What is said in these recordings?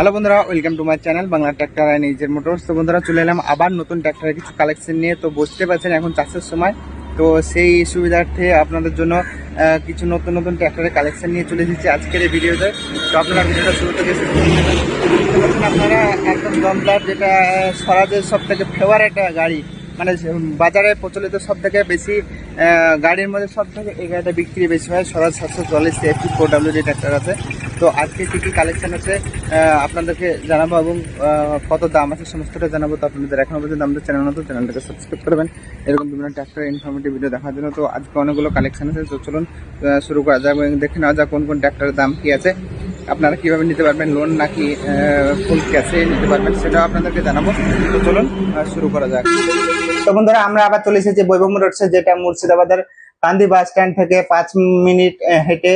Hello বন্ধুরা welcome to my channel Bangla tractor and নিজের motors তো বন্ধুরা, চলে এলাম আবার নতুন ট্র্যাক্টরের কিছু কালেকশন নিয়ে। তো বুঝতে পারছেন, এখন চাষের সময়। তো সেই সুবিধার্থে আপনাদের জন্য কিছু নতুন নতুন ট্র্যাক্টরের কালেকশন নিয়ে চলে এসেছি আজকের এই ভিডিওতে তো। আপনারা ভিডিওটা শুরু থেকে আপনারা একদম দমদার, যেটা স্বরাজের সব থেকে ফেভারেট গাড়ি। মানে বাজারে প্রচলিত সব থেকে বেশি গাড়ির মধ্যে সব থেকে এই গাড়িটা বিক্রি বেশি হয় স্বরাজ সাতশো চল্লিশ এফি ফোর ডাব্লিউডি ট্র্যাক্টর আছে। তো আজকে কী কী কালেকশন আছে আপনাদেরকে জানাব এবং কত দাম আছে সমস্তটা জানাব। তো আপনাদের এখনও পর্যন্ত আমাদের চ্যানেল নতুন চ্যানেলটাকে সাবস্ক্রাইব করবেন। এরকম বিভিন্ন ট্র্যাক্টর ইনফরমেটিভ ভিডিও দেখার জন্য। তো আজকে অনেকগুলো কালেকশন আছে, তো চলুন শুরু করা যাক এবং দেখে নেওয়া যাক কোন কোন ট্র্যাক্টরের দাম কী আছে। আপনারা কীভাবে নিতে পারবেন লোন নাকি ফুল ক্যাশে নিতে পারবেন সেটাও আপনাদেরকে জানাব। তো চলুন শুরু করা যাক। তো বন্ধুরা আমরা আবার চলে এসেছি বৈভব রোডসে যেটা মুর্শিদাবাদের কান্দি বাস স্ট্যান্ড থেকে পাঁচ মিনিট হেঁটে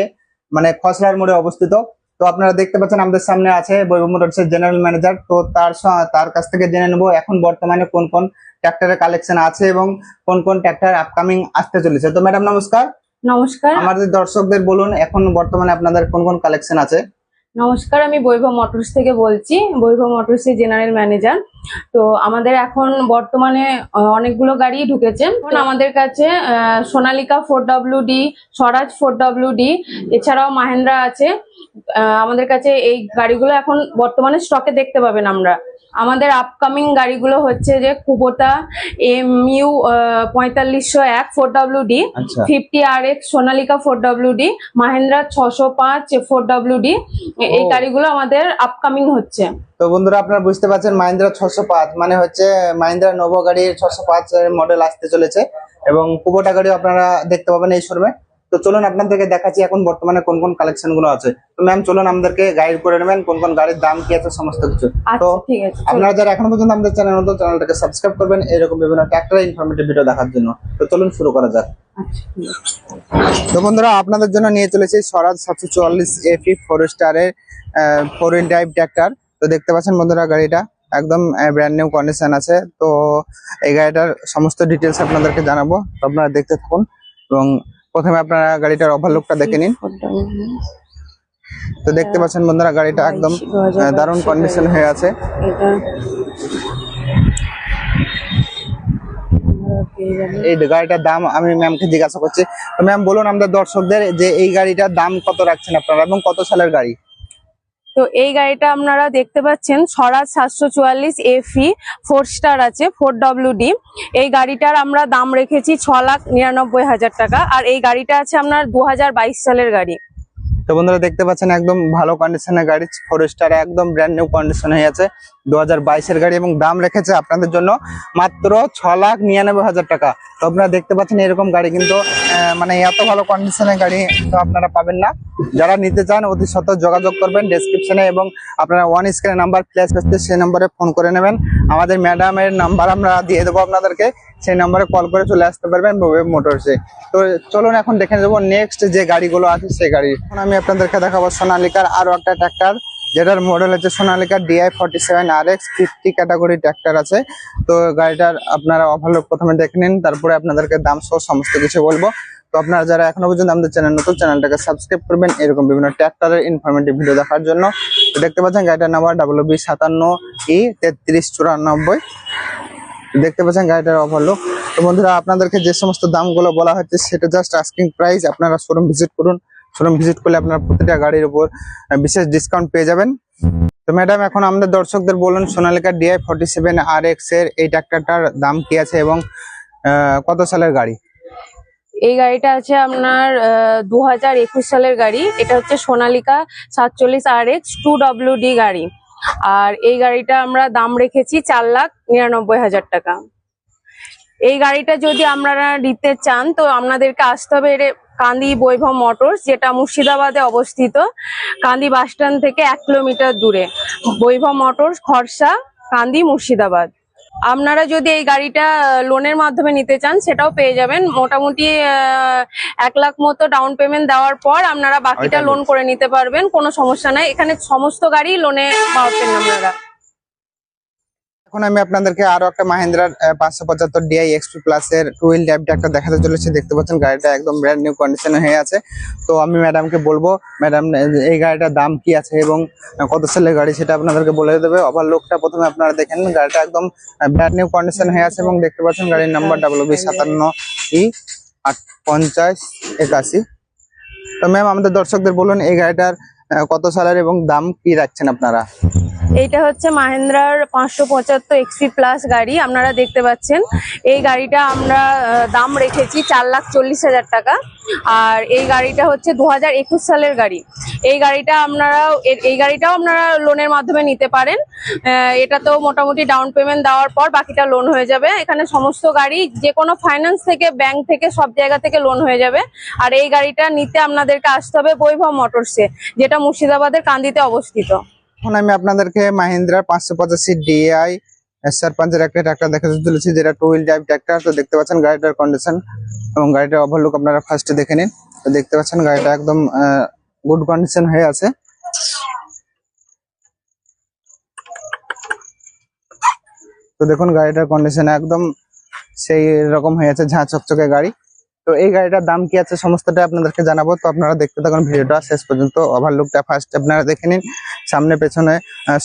মানে খসড়ার মোড়ে অবস্থিত। তো আপনারা দেখতে পাচ্ছেন আমাদের সামনে আছে বৈভব রোডসের জেনারেল ম্যানেজার তো তার তার কাছ থেকে জেনে নেব এখন বর্তমানে কোন কোন ট্র্যাক্টরের কালেকশন আছে এবং কোন কোন ট্র্যাক্টর আপকামিং আসতে চলেছে। তো ম্যাডাম নমস্কার। নমস্কার। আমাদের দর্শকদের বলুন এখন বর্তমানে আপনাদের কোন কোন কালেকশন আছে? নমস্কার, আমি বৈভব মোটরস থেকে বলছি, বৈভব মোটরস এর জেনারেল ম্যানেজার। তো আমাদের এখন বর্তমানে অনেকগুলো গাড়ি ঢুকেছে। আমাদের কাছে Sonalika four W D, Swaraj four W D, এছাড়াও মাহেন্দ্রা আছে। আমাদের কাছে এই গাড়িগুলো এখন বর্তমানে স্টকে দেখতে পাবেন আমরা। আমাদের আপকামিং গাড়িগুলো হচ্ছে যে কুবোটা এম ইউ পঁয়তাল্লিশশো এক ফোর ডাব্লিউ ডি ফিফটি আর X Sonalika four W D Mahindra ছশো পাঁচ ফোর ডাব্লিউ ডি এই গাড়িগুলো আমাদের আপকামিং হচ্ছে। তো বন্ধুরা আপনারা বুঝতে পারছেন মাহিন্দ্রা ছশো পাঁচ মানে হচ্ছে মাহিন্দ্রা নবো গাড়ির ছশো পাঁচ মডেল আসতে চলেছে। এবং কুবোটা গাড়িও আপনারা দেখতে পাবেন এই শোরুমে তো চলুন আপনাদেরকে দেখাচ্ছি এখন বর্তমানে কোন কোন কালেকশনগুলো আছে। তো ম্যাম চলুন আমাদেরকে গাইড করে নেবেন কোন কোন গাড়ির দাম কি আছে সমস্ত কিছু। তো আচ্ছা চলুন। আপনারা যারা এখনও পর্যন্ত আমাদের চ্যানেল নতুন চ্যানেলটাকে সাবস্ক্রাইব করবেন। এরকম বিভিন্ন ট্র্যাক্টর ইনফরমেটিভ ভিডিও দেখার জন্য। তো চলুন শুরু করা যাক। আচ্ছা তো বন্ধুরা আপনাদের জন্য নিয়ে চলেছি স্বরাজ সাতশো চুয়াল্লিশ এফি ফোর স্টারের ফোর ইন ড্রাইভ ট্র্যাক্টর তো দেখতে পাচ্ছেন বন্ধুরা গাড়িটা একদম ব্র্যান্ড নিউ কন্ডিশন আছে। তো এই গাড়িটার সমস্ত ডিটেলস আপনাদেরকে জানাব। তো আপনারা দেখতে থাকুন এবং প্রথমে আপনারা গাড়িটার ওভারলুকটা দেখে নিন। তো দেখতে পাচ্ছেন বন্ধুরা, গাড়িটা একদম দারুণ কন্ডিশন হয়ে আছে। এই গাড়িটার দাম আমি ম্যামকে জিজ্ঞাসা করছি। তো ম্যাম বলুন আমাদের দর্শকদের যে এই গাড়িটার দাম কত রাখছেন আপনারা এবং কত সালের গাড়ি? তো এই গাড়িটা আপনারা দেখতে পাচ্ছেন, স্বরাজ সাতশো চুয়াল্লিশ এফি ফোর স্টার আছে ফোর ডি এই গাড়িটার আমরা দাম রেখেছি ছ লাখ নিরানব্বই হাজার টাকা। আর এই গাড়িটা আছে আপনার দু হাজার বাইশ সালের গাড়ি। তো বন্ধুরা দেখতে পাচ্ছেন একদম ভালো কন্ডিশনের গাড়ি ফরেস্টার একদম ব্র্যান্ড নিউ কন্ডিশন হয়ে আছে দু হাজার বাইশের গাড়ি এবং দাম রেখেছে আপনাদের জন্য মাত্র ছ লাখ নিরানব্বই হাজার টাকা। তো আপনারা দেখতে পাচ্ছেন এরকম গাড়ি কিন্তু মানে এত ভালো কন্ডিশনের গাড়ি তো আপনারা পাবেন না। যারা নিতে চান অতি সত্য যোগাযোগ করবেন ডেসক্রিপশনে এবং আপনারা ওয়ান স্ক্রিনে নাম্বার প্লেস করতে সেই নাম্বারে ফোন করে নেবেন। আমাদের ম্যাডামের নাম্বার আমরা দিয়ে দেবো আপনাদেরকে। সেই নাম্বারে কল করে চলে আসতে পারবেন ওয়েব মোটরসে তো চলুন এখন দেখে নেব নেক্সট যে গাড়িগুলো আছে সেই গাড়ি। এখন আমি আপনাদেরকে দেখাবো সোনালিকার আরও একটা ট্র্যাক্টর যেটার মডেল হচ্ছে Sonalika DI forty seven R X fifty category tractor আছে। তো গাড়িটার আপনারা ওভারলোক প্রথমে দেখে নিন, তারপরে আপনাদেরকে দাম সহ সমস্ত কিছু বলব। তো আপনারা যারা এখনও পর্যন্ত আমাদের চ্যানেল নতুন চ্যানেলটাকে সাবস্ক্রাইব করবেন এরকম বিভিন্ন ট্র্যাক্টরের ইনফরমেটিভ ভিডিও দেখার জন্য। দেখতে পাচ্ছেন গাড়িটার নাম্বার ডাবল বি সাতান্ন ই তেত্রিশ চুরানব্বই। দেখতে পাচ্ছেন গাড়িটার ওভারলোক তো বন্ধুরা, আপনাদেরকে যে সমস্ত দামগুলো বলা হচ্ছে, সেটা জাস্ট আস্কিং প্রাইস আপনারা শোরুম ভিজিট করুন। শোরুম ভিজিট করলে আপনারা প্রতিটা গাড়ির উপর বিশেষ ডিসকাউন্ট পেয়ে যাবেন। তো ম্যাডাম এখন আমাদের দর্শকদের বলুন, Sonalika DI forty seven R এক্সের এই ট্র্যাক্টরটার দাম কি আছে এবং কত সালের গাড়ি? এই গাড়িটা আছে আপনার দু হাজার একুশ সালের গাড়ি। এটা হচ্ছে সোনালিকা সাতচল্লিশ R X two W D গাড়ি। আর এই গাড়িটা আমরা দাম রেখেছি চার লাখ নিরানব্বই হাজার টাকা। এই গাড়িটা যদি আপনারা নিতে চান, তো আপনাদেরকে আসতে হবে কান্দি বৈভব মোটরস, যেটা মুর্শিদাবাদে অবস্থিত, কান্দি বাস স্ট্যান্ড থেকে এক কিলোমিটার দূরে। বৈভব মোটরস খরসা কান্দি, মুর্শিদাবাদ। আপনারা যদি এই গাড়িটা লোনের মাধ্যমে নিতে চান সেটাও পেয়ে যাবেন। মোটামুটি আহ, এক লাখ মতো ডাউন পেমেন্ট দেওয়ার পর আপনারা বাকিটা লোন করে নিতে পারবেন কোনো সমস্যা নাই। এখানে সমস্ত গাড়ি লোনে পাবেন আপনারা। এখন আমি আপনাদেরকে আরও একটা মাহিন্দ্রার পাঁচশো পঁচাত্তর ডিআই এক্সপি প্লাস এর টু হুইল ড্রাইভ একটা দেখাতে চলেছি। দেখতে পাচ্ছেন গাড়িটা একদম ব্র্যান্ড নিউ কন্ডিশনে হয়ে আছে। তো আমি ম্যাডামকে বলব ম্যাডাম এই গাড়িটার দাম কি আছে এবং কত সালের গাড়ি সেটা আপনাদেরকে বলে দেবে। আবার ওভারলোকটা প্রথমে আপনারা দেখেন, গাড়িটা একদম ব্র্যান্ড নিউ কন্ডিশন হয়ে আছে এবং দেখতে পাচ্ছেন গাড়ির নাম্বার ডাবল বি সাতান্ন ই আট পঞ্চাশ একাশি। তো ম্যাম আমাদের দর্শকদের বলুন, এই গাড়িটার কত সালের এবং দাম কি রাখছেন আপনারা? এইটা হচ্ছে মাহেন্দ্রার পাঁচশো পঁচাত্তর এক্সপি প্লাস গাড়ি, আপনারা দেখতে পাচ্ছেন। এই গাড়িটা আমরা দাম রেখেছি চার লাখ চল্লিশ হাজার টাকা। আর এই গাড়িটা হচ্ছে দু হাজার একুশ সালের গাড়ি। এই গাড়িটা আপনারা এই গাড়িটাও আপনারা লোনের মাধ্যমে নিতে পারেন। এটা তো মোটামুটি ডাউন পেমেন্ট দেওয়ার পর বাকিটা লোন হয়ে যাবে। এখানে সমস্ত গাড়ি, যে কোনো ফাইন্যান্স থেকে ব্যাংক থেকে, সব জায়গা থেকে লোন হয়ে যাবে। আর এই গাড়িটা নিতে আপনাদেরকে আসতে হবে বৈভব মোটরসে, যেটা মুর্শিদাবাদের কান্দিতে অবস্থিত। এখন আমি আপনাদেরকে মাহিন্দ্রার পাঁচশো পঁচাশি ডিআই এসআর পাঞ্চের একটা ট্রাক্টর দেখাতে চলেছি যেটা টু হুইল ড্রাইভ ট্রাক্টর তো দেখতে পাচ্ছেন গাড়িটার কন্ডিশন এবং গাড়িটার ওভারলুক আপনারা ফার্স্টে দেখে নিন। তো দেখতে পাচ্ছেন গাড়িটা একদম গুড কন্ডিশন হয়ে আছে। তো দেখুন, গাড়িটার কন্ডিশন একদম সেই রকম হয়ে আছে, ঝাঁ চকচকে গাড়ি। তো এই গাড়িটার দাম কি আছে সমস্তটা আপনাদেরকে জানাব। তো আপনারা দেখতে থাকুন ভিডিওটা, শেষ পর্যন্ত ওভারলুকটা ফার্স্ট আপনারা দেখে নিন, সামনে, পেছনে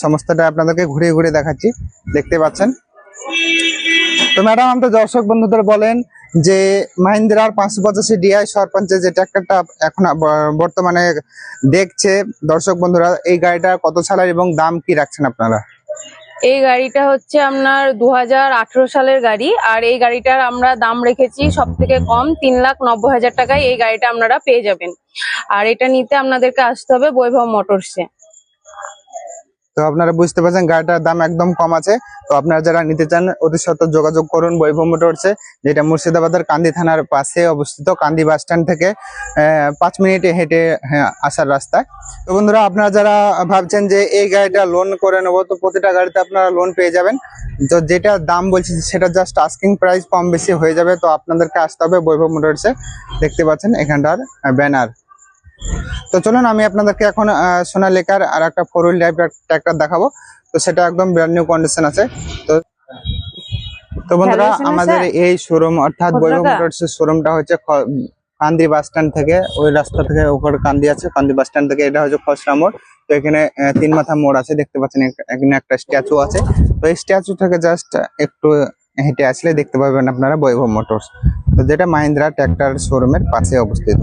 সমস্তটা আপনাদেরকে ঘুরিয়ে ঘুরিয়ে দেখাচ্ছি। দেখতে পাচ্ছেন? তো ম্যাডাম, আমাদের দর্শক বন্ধুদের বলেন যে মাহিন্দ্রার পাঁচশো পঁচাশি ডিআই সরপঞ্চে যে ট্র্যাক্টরটা এখন বর্তমানে দেখছে, দর্শক বন্ধুরা, এই গাড়িটা কত সালের এবং দাম কি রাখছেন আপনারা? এই গাড়িটা হচ্ছে আপনার দু হাজার আঠারো সালের গাড়ি, আর এই গাড়িটার আমরা দাম রেখেছি সব থেকে কম তিন লাখ নব্বই হাজার টাকায় এই গাড়িটা আপনারা পেয়ে যাবেন। আর এটা নিতে আপনাদেরকে আসতে হবে বৈভব মোটরসে। তো আপনারা বুঝতে পারছেন গাড়িটার দাম একদম কম আছে। তো আপনারা যারা নিতে চান অতি সত্ত্বর যোগাযোগ করুন বৈভব মোটরসে যেটা মুর্শিদাবাদের কান্দি থানার পাশে অবস্থিত কান্দি বাস স্ট্যান্ড থেকে পাঁচ মিনিটে হেঁটে হ্যাঁ, আসার রাস্তায় তো বন্ধুরা আপনারা যারা ভাবছেন যে এই গাড়িটা লোন করে নেব তো প্রতিটা গাড়িতে আপনারা লোন পেয়ে যাবেন। তো যেটা দাম বলছি সেটা জাস্ট আস্কিং প্রাইস কম বেশি হয়ে যাবে তো আপনাদেরকে আসতে হবে বৈভব মোটরসে। দেখতে পাচ্ছেন এখানটার ব্যানার তো চলুন আমি আপনাদেরকে এখন সোনালিকার আর একটা ফোর হুইল ড্রাইভ ট্র্যাক্টর দেখাবো। তো সেটা একদম ব্র্যান্ড নিউ কন্ডিশন আছে। তো তো বন্ধুরা আমাদের এই শোরুম অর্থাৎ বৈভব? মোটরস শোরুমটা হচ্ছে কান্দি বাস স্ট্যান্ড থেকে ওই রাস্তা থেকে ওখানে কান্দি আছে কান্দি বাস স্ট্যান্ড থেকে। এটা হচ্ছে খসড়া মোড় তো এখানে তিন মাথা মোড় আছে দেখতে পাচ্ছেন এখানে একটা স্ট্যাচু আছে। তো এই স্ট্যাচু থেকে জাস্ট একটু হেঁটে আসলে দেখতে পাবেন আপনারা বৈভব মোটরস তো যেটা মাহিন্দ্রা ট্র্যাক্টর শোরুমের পাশে অবস্থিত।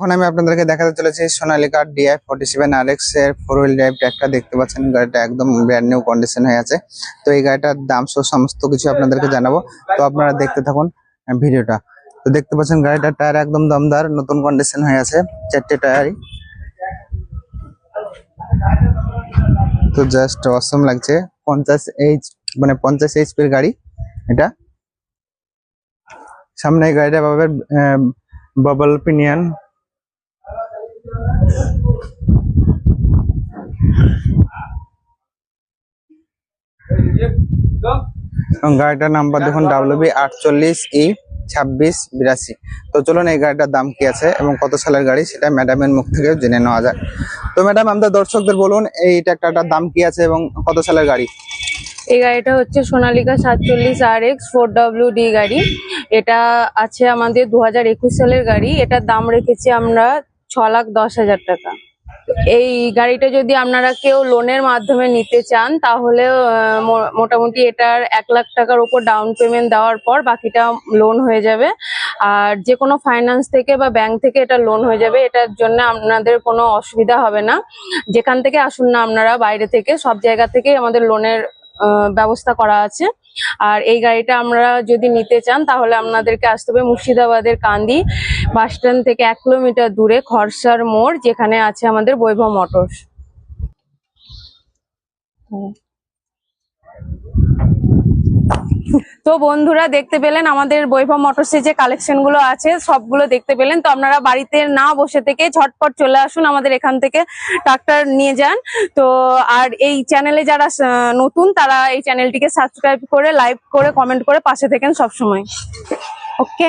এখন আমি আপনাদেরকে দেখাতে চলেছি Sonalika DI forty seven R এক্সের ফোর হুইল ড্রাইভ ট্র্যাকটা দেখতে পাচ্ছেন, গাড়িটা একদম ব্র্যান্ড নিউ কন্ডিশন হয়ে আছে। তো এই গাড়িটার দাম সহ সমস্ত কিছু আপনাদেরকে জানাব। তো আপনারা দেখতে থাকুন ভিডিওটা। তো দেখতে পাচ্ছেন, গাড়িটার টায়ার একদম দমদার, নতুন কন্ডিশন হয়ে আছে, চারটে টায়ারই। তো জাস্ট অসম লাগছে। পঞ্চাশ এইচ মানে পঞ্চাশ এইচপির গাড়ি এটা। সামনে গাড়িটা পাবে বাবল পিনিয়ন গাড়িটার নাম্বার দেখুন ডাব্লিউ বি আটচল্লিশ ই ছাব্বিশ বিরাশি। তো চলুন এই গাড়িটার দাম কি আছে এবং কত সালের গাড়ি, সেটা ম্যাডামের মুখ থেকে জেনে নেওয়া যায় তো ম্যাডাম আমাদের দর্শকদের বলুন, এই ট্র্যাক্টরটার দাম কি আছে এবং কত সালের গাড়ি? এই গাড়িটা হচ্ছে সোনালিকা সাতচল্লিশ R X four W D গাড়ি। এটা আছে আমাদের দু হাজার একুশ সালের গাড়ি। এটার দাম রেখেছি আমরা ছ লাখ দশ হাজার টাকা। এই গাড়িটা যদি আপনারা কেউ লোনের মাধ্যমে নিতে চান, তাহলে মোটামুটি এটার এক লাখ টাকার উপর ডাউন পেমেন্ট দেওয়ার পর বাকিটা লোন হয়ে যাবে। আর যে কোনো ফাইন্যান্স থেকে বা ব্যাংক থেকে এটা লোন হয়ে যাবে, এটার জন্য আপনাদের কোনো অসুবিধা হবে না। যেখান থেকে আসুন না আপনারা, বাইরে থেকে, সব জায়গা থেকে আমাদের লোনের ব্যবস্থা করা আছে। আর এই গাড়িটা আমরা যদি নিতে চান, তাহলে আপনাদেরকে আসতে হবে মুর্শিদাবাদের কান্দি বাস স্ট্যান্ড থেকে এক কিলোমিটার দূরে খরসার মোড়, যেখানে আছে আমাদের বৈভব মোটরস। তো বন্ধুরা দেখতে পেলেন আমাদের বৈভব মোটরসের যে কালেকশনগুলো আছে, সবগুলো দেখতে পেলেন। তো আপনারা বাড়িতে না বসে থেকে ঝটপট চলে আসুন আমাদের এখান থেকে ট্রাক্টর নিয়ে যান। তো আর এই চ্যানেলে যারা নতুন, তারা এই চ্যানেলটিকে সাবস্ক্রাইব করে লাইক করে কমেন্ট করে পাশে থাকেন সবসময়। ওকে